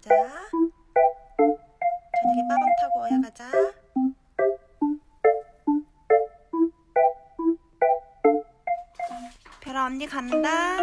가자. 저녁에 빠방 타고 어야 가자. 별아 언니 간다.